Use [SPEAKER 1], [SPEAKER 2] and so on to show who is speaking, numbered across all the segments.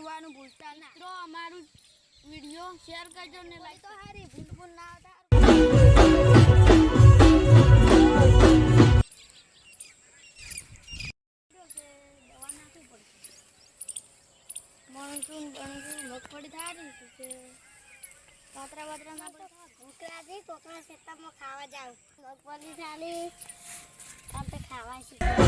[SPEAKER 1] કરવાનું ભૂલતા ના. મિત્રો અમારું વીડિયો શેર કરજો ને લાઈક તો હારી ભૂલ ભૂલ ના આવતા ખાવા જાવ મગફળી થાલી આપણે ખાવા શીખવા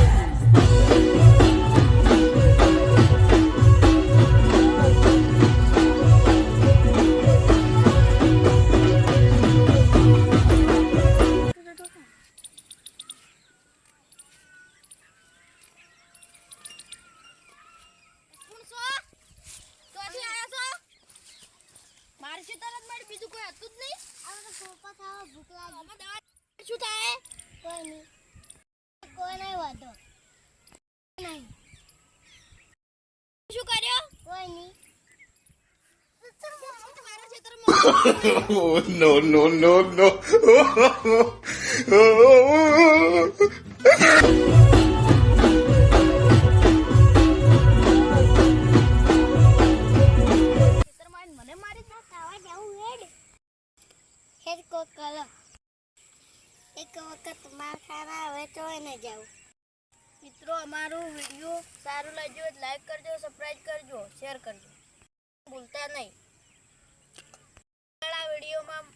[SPEAKER 1] મારી છે તરત મારી બીજું કોઈ હતું જ નહીં. આ તો પોપા ખાવા ભૂખ લાગી અમે દવા શું થાય? કોઈ નહીં. કોઈ નહીં વાંધો. નહીં. શું કર્યો? કોઈ નહીં.
[SPEAKER 2] Oh, no, no, no, no.
[SPEAKER 1] હેડ કો કલો એક વખત માખાના ખાના હવે તો ને જાવું મિત્રો, અમારું વીડિયો સારું લાગ્યું હોય લાઈક કરજો સબસ્ક્રાઇબ કરજો શેર કરજો. ભૂલતા નહીં. આ વિડીયોમાં